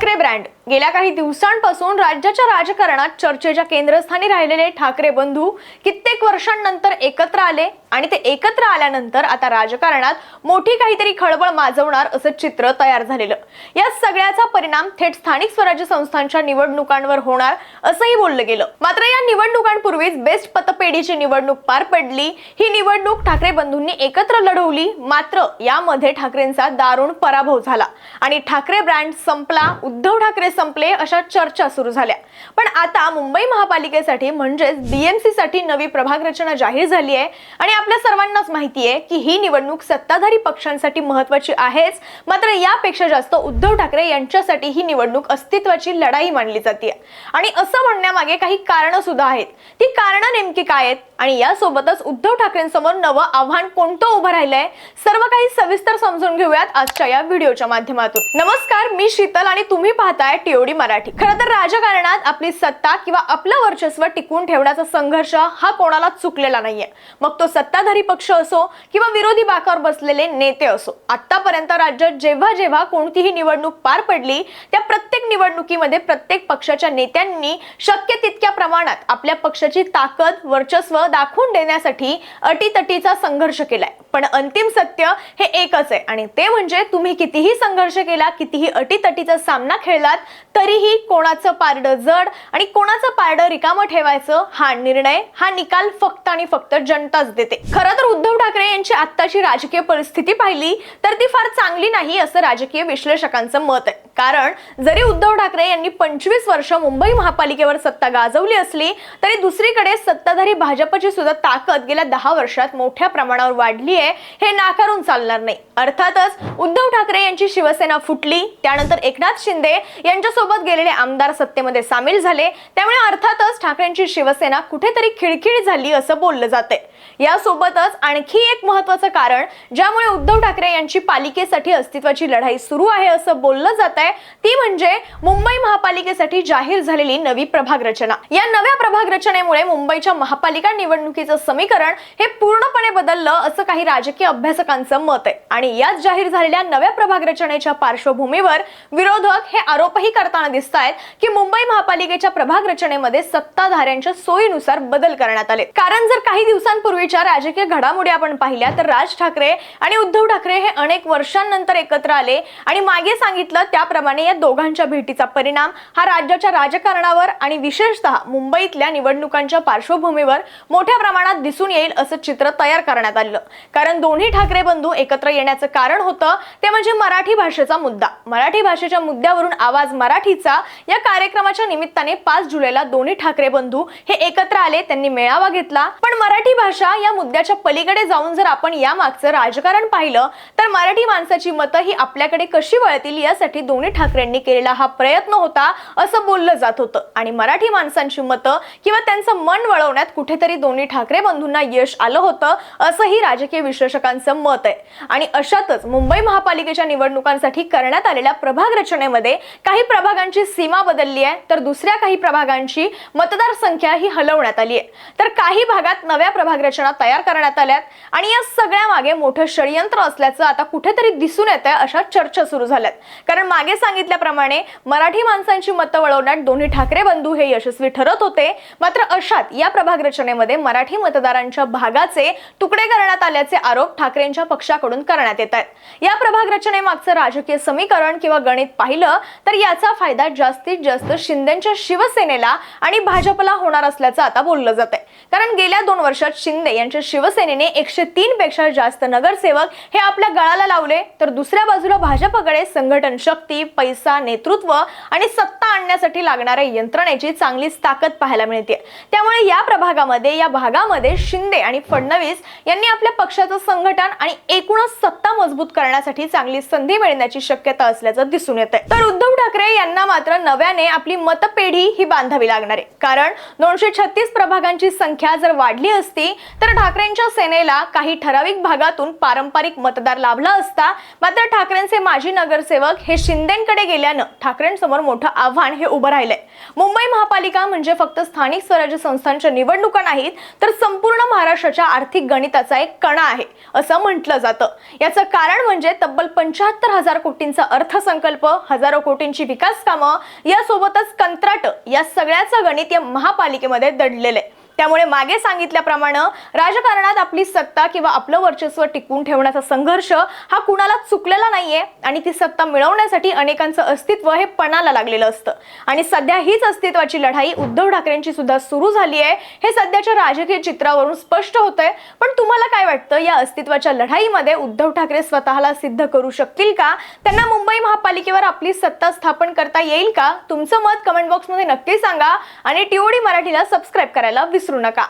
Thackeray brand गेल्या काही दिवसांपासून राज्याच्या राजकारणात चर्चेच्या केंद्रस्थानी राहिलेले ठाकरे बंधू कित्येक वर्षांनंतर एकत्र आले आणि ते एकत्र आल्यानंतर आता राजकारणात मोठी काहीतरी खळबळ माजवणार असं चित्र तयार झालेलं. या सगळ्याचा परिणाम थेट स्थानिक स्वराज्य संस्थांच्या निवडणुकांवर होणार असंही बोललं गेलं. मात्र या निवडणुकांपूर्वीच बेस्ट पतपेढीची निवडणूक पार पडली. ही निवडणूक ठाकरे बंधूंनी एकत्र लढवली. मात्र यामध्ये ठाकरेंचा दारुण पराभव झाला. आणि ठाकरे ब्रँड संपला उद्धव ठाकरे संपले अशा चर्चा सुरू झाल्या. पण आता मुंबई महापालिकेसाठी म्हणजेच बीएमसी साठी नवी प्रभाग रचना जाहीर झाली आहे. आणि आपल्या सर्वांनाच माहिती आहे की ही निवडणूक सत्ताधारी पक्षांसाठी महत्वाची आहेच. मात्र यापेक्षा जास्त उद्धव ठाकरे यांच्यासाठी ही निवडणूक अस्तित्वाची लढाई मानली जाते. आणि असं म्हणण्यामागे काही कारणं सुद्धा आहेत. ती कारणं नेमकी काय आहेत? आणि यासोबतच उद्धव ठाकरेंसमोर नवं आव्हान कोणतं उभं राहिलंय सर्व काही सविस्तर समजून घेऊयात आजच्या या व्हिडिओच्या माध्यमातून. नमस्कार मी शीतल आणि तुम्ही पाहताय टीओडी मराठी. खरं तर राजकारणात आपली सत्ता किंवा आपलं वर्चस्व टिकून ठेवण्याचा संघर्ष हा कोणाला चुकलेला नाहीये. मग तो सत्ताधारी पक्ष असो किंवा विरोधी बाकावर बसलेले नेते असो आतापर्यंत राज्यात जेव्हा जेव्हा कोणतीही निवडणूक पार पडली त्या प्रत्येक निवडणुकीमध्ये प्रत्येक पक्षाच्या नेत्यांनी शक्य तितक्या प्रमाणात आपल्या पक्षाची ताकद वर्चस्व दाखवून देण्यासाठी अटीतटीचा संघर्ष केलाय. पण अंतिम सत्य हे एकच आहे आणि ते म्हणजे तुम्ही कितीही संघर्ष केला कितीही अटीतटीचा सामना खेळलात तरीही कोणाचं पारडं जड आणि कोणाचं पारडं रिकामं ठेवायचं हा निर्णय हा निकाल फक्त आणि फक्त जनताच देते. खरं तर उद्धव ठाकरे यांची आत्ताची राजकीय परिस्थिती पाहिली तर ती फार चांगली नाही असं राजकीय विश्लेषकांचं मत आहे. कारण जरी उद्धव ठाकरे यांनी पंचवीस वर्ष मुंबई महापालिकेवर सत्ता गाजवली असली तरी दुसरीकडे सत्ताधारी भाजपची सुद्धा ताकद गेल्या दहा वर्षात मोठ्या प्रमाणावर वाढली आहे हे नाकारून चालणार नाही. अर्थातच उद्धव ठाकरे यांची शिवसेना फुटली त्यानंतर एकनाथ शिंदे यांच्यासोबत गेलेले आमदार सत्तेमध्ये सामील झाले त्यामुळे अर्थातच ठाकरेंची शिवसेना कुठेतरी खिळखिळी झाली असं बोललं जाते यासोबतच आणखी एक महत्वाचं कारण ज्यामुळे उद्धव ठाकरे यांची पालिकेसाठी अस्तित्वाची लढाई सुरू आहे असं बोललं जात आहे ती म्हणजे मुंबई महापालिकेसाठी जाहीर झालेली नवी प्रभाग रचना. या नव्या प्रभाग रचनेमुळे मुंबईच्या महापालिका निवडणुकीचं समीकरण हे पूर्णपणे बदललं असं काही राजकीय अभ्यासकांचं मत आहे. आणि याच जाहीर झालेल्या नव्या प्रभाग रचनेच्या पार्श्वभूमीवर विरोधक हे आरोपही करताना दिसत आहेत की मुंबई महापालिकेच्या प्रभाग रचनेमध्ये सत्ताधाऱ्यांच्या सोयीनुसार बदल करण्यात आले. कारण जर काही दिवसांपूर्वीच्या राजकीय घडामोडी आपण पाहिल्या तर राज ठाकरे आणि उद्धव ठाकरे हे अनेक वर्षांनंतर एकत्र आले आणि मागे सांगितलं त्या त्याप्रमाणे या दोघांच्या भेटीचा परिणाम हा राज्याच्या राजकारणावर आणि विशेषतः मुंबईतल्या निवडणुकांच्या पार्श्वभूमीवर मोठ्या प्रमाणात दिसून येईल असं चित्र तयार करण्यात आलं. कारण दोन्ही ठाकरे बंधू एकत्र येण्याचं कारण होतं ते म्हणजे मराठी भाषेचा मुद्दा. मराठी भाषेच्या मुद्द्यावरून आवाज मराठीचा. या कार्यक्रमाच्या निमित्ताने पाच जुलैला दोन्ही ठाकरे बंधू हे एकत्र आले त्यांनी मेळावा घेतला. पण मराठी भाषा या मुद्द्याच्या पलीकडे जाऊन जर आपण या मागचं राजकारण पाहिलं तर मराठी माणसाची मतं ही आपल्याकडे कशी वळतील यासाठी दोन्ही ठाकरेंनी केलेला हा प्रयत्न होता असं बोललं जात होतं. आणि मराठी माणसांची मतं किंवा त्यांचं मन वळवण्यात कुठेतरी दोन्ही ठाकरे बंधूंना यश आलं होतं असंही राजकीय विश्लेषकांचं मत आहे. आणि अशातच मुंबई महापालिकेच्या निवडणुकांसाठी करण्यात आलेल्या प्रभाग रचनेमध्ये काही प्रभागांची सीमा बदलली आहे तर दुसऱ्या काही प्रभागांची मतदार संख्या ही हलवण्यात आली आहे. तर काही भागात नव्या प्रभाग रचना तयार करण्यात आल्यात आणि या सगळ्या मागे मोठं षडयंत्र असल्याचं आता कुठेतरी दिसून येत आहे अशा चर्चा सुरू झाल्यात. कारण मागे सांगितल्याप्रमाणे मराठी माणसांची मतं वळवण्यात दोन्ही ठाकरे बंधू हे यशस्वी ठरत होते. मात्र अशात या प्रभाग रचनेमध्ये मराठी मतदारांच्या भागाचे तुकडे करण्यात आल्याचे आरोप ठाकरेंच्या पक्षाकडून करण्यात येत आहेत. या प्रभाग रचनेमागचं राजकीय समीकरण किंवा गणित पाहिलं तर याचा फायदा जास्तीत जास्त शिंदेच्या शिवसेनेला आणि भाजपला होणार असल्याचं आता बोललं जात आहे कारण गेल्या दोन वर्षात शिंदे यांच्या शिवसेनेने एकशे तीन पेक्षा जास्त नगरसेवक हे आपल्या गळाला लावले तर दुसऱ्या बाजूला भाजपकडे संघटन शक्ती पैसा नेतृत्व आणि सत्ता आणण्यासाठी लागणाऱ्या यंत्रणेची चांगलीच ताकद पाहायला मिळते. त्यामुळे या प्रभागामध्ये या भागामध्ये शिंदे आणि फडणवीस यांनी आपल्या पक्षाचं संघटन आणि एकूणच सत्ता मजबूत करण्यासाठी चांगली संधी मिळण्याची शक्यता असल्याचं दिसून येत आहे तर उद्धव ठाकरे यांना मात्र नव्याने आपली मतपेढी ही बांधावी लागणार आहे. कारण दोनशे छत्तीस प्रभागांची संख्या जर वाढली असती तर ठाकरेंच्या सेनेला काही ठराविक भागातून पारंपरिक मतदार लाभला असता मात्र ठाकरेंचे माजी नगरसेवक हे शिंदे शिंदेकडे गेल्यानं ठाकरेंसमोर मोठं आव्हान हे उभं राहिलंय. मुंबई महापालिका म्हणजे फक्त स्थानिक स्वराज्य संस्थांच्या निवडणुका नाहीत नाहीत तर संपूर्ण महाराष्ट्राच्या आर्थिक गणिताचा एक कणा आहे असं म्हटलं जातं. याचं कारण म्हणजे तब्बल पंच्याहत्तर हजार कोटींचा अर्थसंकल्प हजारो कोटींची विकास कामं यासोबतच कंत्राट या सगळ्याचं गणित या महापालिकेमध्ये दडलेलं आहे त्यामुळे मागे सांगितल्याप्रमाणे राजकारणात आपली सत्ता किंवा आपलं वर्चस्व टिकवून ठेवण्याचा संघर्ष हा कुणाला चुकलेला नाहीये आणि ती सत्ता मिळवण्यासाठी अनेकांचं अस्तित्व हे पणाला लागलेलं असतं. आणि सध्या हीच अस्तित्वाची लढाई उद्धव ठाकरेंची सुद्धा सुरू झाली आहे हे सध्याच्या राजकीय चित्रावरून स्पष्ट होतंय. पण तुम्हाला काय वाटतं या अस्तित्वाच्या लढाईमध्ये उद्धव ठाकरे स्वतःला सिद्ध करू शकतील का? त्यांना मुंबई महापालिकेवर आपली सत्ता स्थापन करता येईल का? तुमचं मत कमेंट बॉक्समध्ये नक्की सांगा आणि टीओडी मराठीला सबस्क्राईब करायला विसरू नका